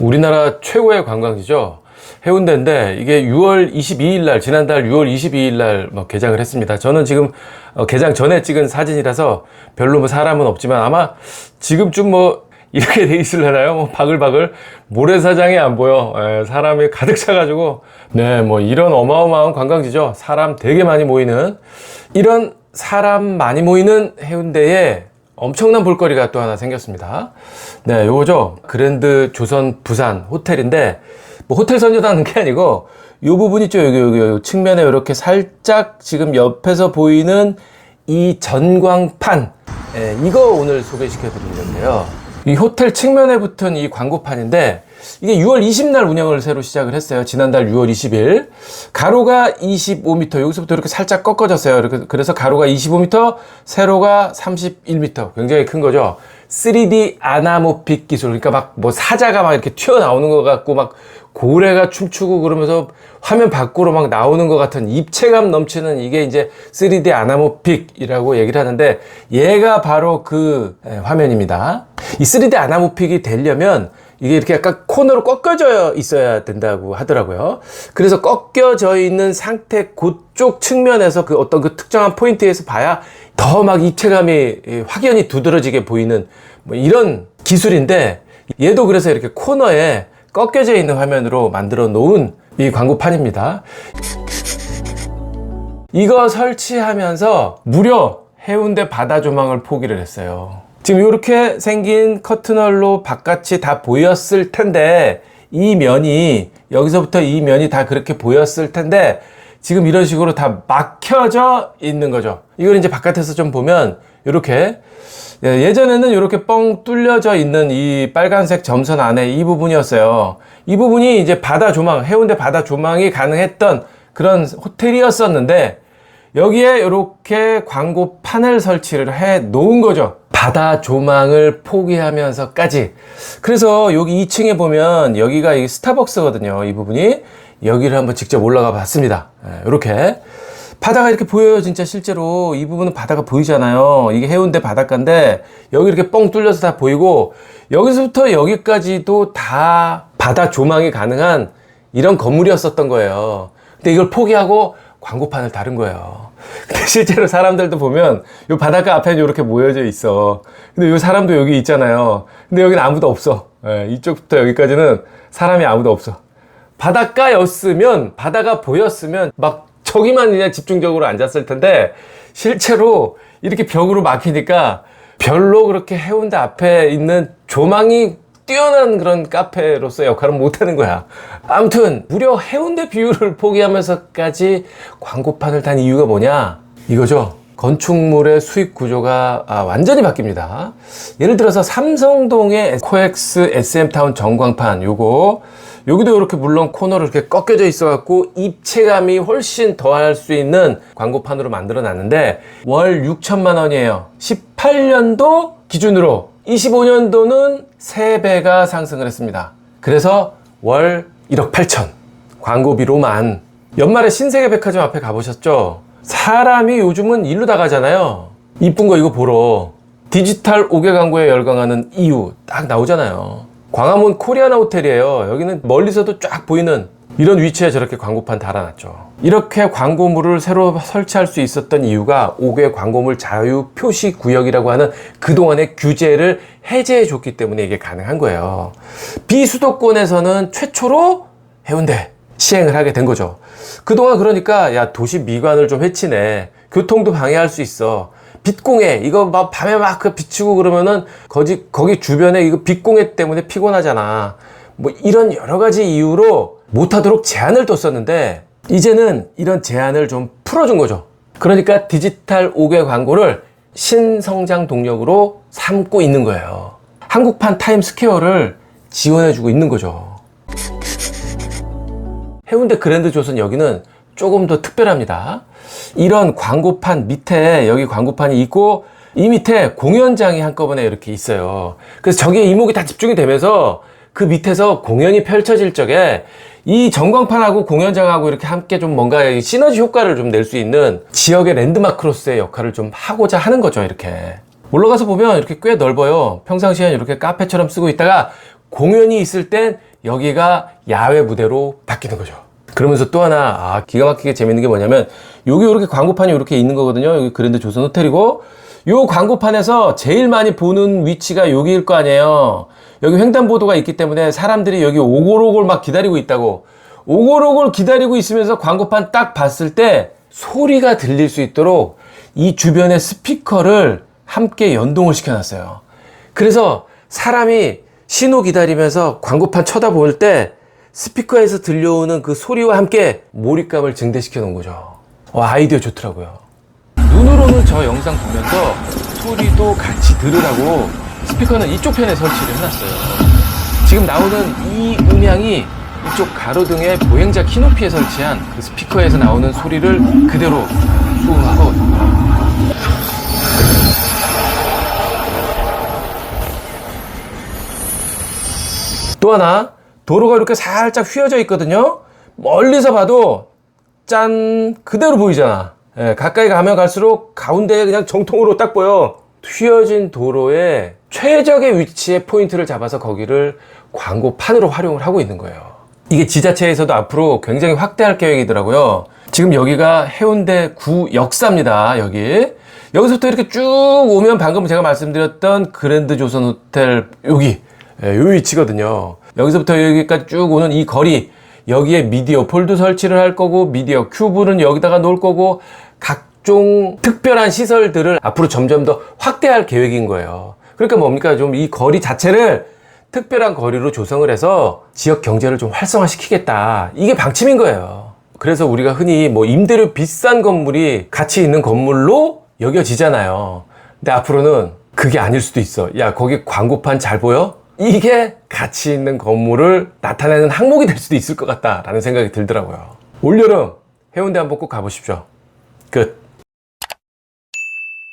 우리나라 최고의 관광지죠. 해운대인데 이게 6월 22일 날 지난달 6월 22일 날뭐 개장을 했습니다. 저는 지금 어, 개장 전에 찍은 사진이라서 별로 뭐 사람은 없지만 아마 지금쯤 뭐 이렇게 돼 있을려나요? 뭐 바글바글 모래사장이 안 보여. 에, 사람이 가득 차가지고 네 뭐 이런 어마어마한 관광지죠. 사람 되게 많이 모이는 이런 사람 많이 모이는 해운대에 엄청난 볼거리가 또 하나 생겼습니다. 네, 요거죠. 그랜드 조선 부산 호텔인데, 뭐 호텔 선정하는 게 아니고, 요 부분 있죠. 여기, 여기, 여기 측면에 이렇게 살짝 지금 옆에서 보이는 이 전광판. 예, 이거 오늘 소개시켜 드릴 건데요. 이 호텔 측면에 붙은 이 광고판인데, 이게 6월 20날 운영을 새로 시작을 했어요. 지난달 6월 20일. 가로가 25m, 여기서부터 이렇게 살짝 꺾어졌어요. 이렇게, 그래서 가로가 25m, 세로가 31m. 굉장히 큰 거죠. 3D 아나모픽 기술. 그러니까 막 뭐 사자가 막 이렇게 튀어나오는 것 같고, 막 고래가 춤추고 그러면서 화면 밖으로 막 나오는 것 같은 입체감 넘치는 이게 이제 3D 아나모픽이라고 얘기를 하는데 얘가 바로 그 예, 화면입니다. 이 3D 아나모픽이 되려면 이게 이렇게 약간 코너로 꺾여져 있어야 된다고 하더라고요. 그래서 꺾여져 있는 상태 그쪽 측면에서 그 어떤 그 특정한 포인트에서 봐야 더 막 입체감이 확연히 두드러지게 보이는 뭐 이런 기술인데 얘도 그래서 이렇게 코너에 꺾여져 있는 화면으로 만들어 놓은 이 광고판입니다. 이거 설치하면서 무려 해운대 바다 조망을 포기를 했어요. 지금 이렇게 생긴 커튼홀로 바깥이 다 보였을 텐데 이 면이 여기서부터 이 면이 다 그렇게 보였을 텐데 지금 이런 식으로 다 막혀져 있는 거죠. 이걸 이제 바깥에서 좀 보면 이렇게 예, 예전에는 이렇게 뻥 뚫려져 있는 이 빨간색 점선 안에 이 부분이었어요. 이 부분이 이제 바다 조망, 해운대 바다 조망이 가능했던 그런 호텔이었었는데 여기에 이렇게 광고 판을 설치를 해 놓은 거죠. 바다 조망을 포기하면서까지. 그래서 여기 2층에 보면 여기가 이 스타벅스거든요. 이 부분이. 여기를 한번 직접 올라가 봤습니다. 이렇게. 바다가 이렇게 보여요, 진짜 실제로. 이 부분은 바다가 보이잖아요. 이게 해운대 바닷가인데, 여기 이렇게 뻥 뚫려서 다 보이고, 여기서부터 여기까지도 다 바다 조망이 가능한 이런 건물이었었던 거예요. 근데 이걸 포기하고 광고판을 다른 거예요. 근데 실제로 사람들도 보면, 요 바닷가 앞에는 이렇게 모여져 있어. 근데 요 사람도 여기 있잖아요. 근데 여기는 아무도 없어. 예, 이쪽부터 여기까지는 사람이 아무도 없어. 바닷가였으면, 바다가 보였으면, 막 저기만 그냥 집중적으로 앉았을 텐데 실제로 이렇게 벽으로 막히니까 별로 그렇게 해운대 앞에 있는 조망이 뛰어난 그런 카페로서 역할은 못하는 거야. 아무튼 무려 해운대 뷰를 포기하면서까지 광고판을 단 이유가 뭐냐? 이거죠. 건축물의 수익 구조가 아, 완전히 바뀝니다. 예를 들어서 삼성동의 코엑스 SM타운 전광판 요거 여기도 이렇게 물론 코너로 이렇게 꺾여져 있어 갖고 입체감이 훨씬 더할 수 있는 광고판으로 만들어 놨는데 월 6천만 원이에요. 18년도 기준으로 25년도는 3배가 상승을 했습니다. 그래서 월 1억 8천 광고비로만 연말에 신세계 백화점 앞에 가보셨죠? 사람이 요즘은 일로 다 가잖아요. 이쁜 거 이거 보러 디지털 5개 광고에 열광하는 이유 딱 나오잖아요. 광화문 코리아나 호텔이에요. 여기는 멀리서도 쫙 보이는 이런 위치에 저렇게 광고판 달아놨죠. 이렇게 광고물을 새로 설치할 수 있었던 이유가 5개 광고물 자유 표시 구역이라고 하는 그동안의 규제를 해제해 줬기 때문에 이게 가능한 거예요. 비수도권에서는 최초로 해운대 시행을 하게 된 거죠. 그동안 그러니까 야 도시 미관을 좀 해치네. 교통도 방해할 수 있어. 빛공해 이거 막 밤에 막 그 비치고 그러면은 거기 거기 주변에 이거 빛공해 때문에 피곤하잖아. 뭐 이런 여러 가지 이유로 못하도록 제한을 뒀었는데 이제는 이런 제한을 좀 풀어준 거죠. 그러니까 디지털 5개 광고를 신성장 동력으로 삼고 있는 거예요. 한국판 타임스퀘어를 지원해주고 있는 거죠. 해운대 그랜드 조선 여기는 조금 더 특별합니다. 이런 광고판 밑에 여기 광고판이 있고 이 밑에 공연장이 한꺼번에 이렇게 있어요. 그래서 저기에 이목이 다 집중이 되면서 그 밑에서 공연이 펼쳐질 적에 이 전광판하고 공연장하고 이렇게 함께 좀 뭔가 시너지 효과를 좀 낼 수 있는 지역의 랜드마크로서의 역할을 좀 하고자 하는 거죠, 이렇게. 올라가서 보면 이렇게 꽤 넓어요. 평상시엔 이렇게 카페처럼 쓰고 있다가 공연이 있을 땐 여기가 야외 무대로 바뀌는 거죠. 그러면서 또 하나 아, 기가 막히게 재밌는 게 뭐냐면 여기 이렇게 광고판이 이렇게 있는 거거든요. 여기 그랜드 조선 호텔이고 요 광고판에서 제일 많이 보는 위치가 여기일 거 아니에요. 여기 횡단보도가 있기 때문에 사람들이 여기 오골오골 막 기다리고 있다고. 오골오골 기다리고 있으면서 광고판 딱 봤을 때 소리가 들릴 수 있도록 이 주변의 스피커를 함께 연동을 시켜놨어요. 그래서 사람이 신호 기다리면서 광고판 쳐다볼 때 스피커에서 들려오는 그 소리와 함께 몰입감을 증대시켜 놓은 거죠. 와, 아이디어 좋더라고요. 눈으로는 저 영상 보면서 소리도 같이 들으라고 스피커는 이쪽 편에 설치를 해놨어요. 지금 나오는 이 음향이 이쪽 가로등의 보행자 키높이에 설치한 그 스피커에서 나오는 소리를 그대로 수음하거든요. 또 하나 도로가 이렇게 살짝 휘어져 있거든요. 멀리서 봐도 짠 그대로 보이잖아. 예, 가까이 가면 갈수록 가운데에 그냥 정통으로 딱 보여. 휘어진 도로의 최적의 위치에 포인트를 잡아서 거기를 광고판으로 활용을 하고 있는 거예요. 이게 지자체에서도 앞으로 굉장히 확대할 계획이더라고요. 지금 여기가 해운대 구 역사입니다. 여기. 여기서부터 이렇게 쭉 오면 방금 제가 말씀드렸던 그랜드 조선 호텔 여기 예, 요 위치거든요. 여기서부터 여기까지 쭉 오는 이 거리 여기에 미디어 폴도 설치를 할 거고 미디어 큐브는 여기다가 놓을 거고 각종 특별한 시설들을 앞으로 점점 더 확대할 계획인 거예요. 그러니까 뭡니까 좀 이 거리 자체를 특별한 거리로 조성을 해서 지역 경제를 좀 활성화시키겠다. 이게 방침인 거예요. 그래서 우리가 흔히 뭐 임대료 비싼 건물이 가치 있는 건물로 여겨지잖아요. 근데 앞으로는 그게 아닐 수도 있어. 야, 거기 광고판 잘 보여? 이게 가치 있는 건물을 나타내는 항목이 될 수도 있을 것 같다라는 생각이 들더라고요. 올여름 해운대 한번 꼭 가보십시오. 끝.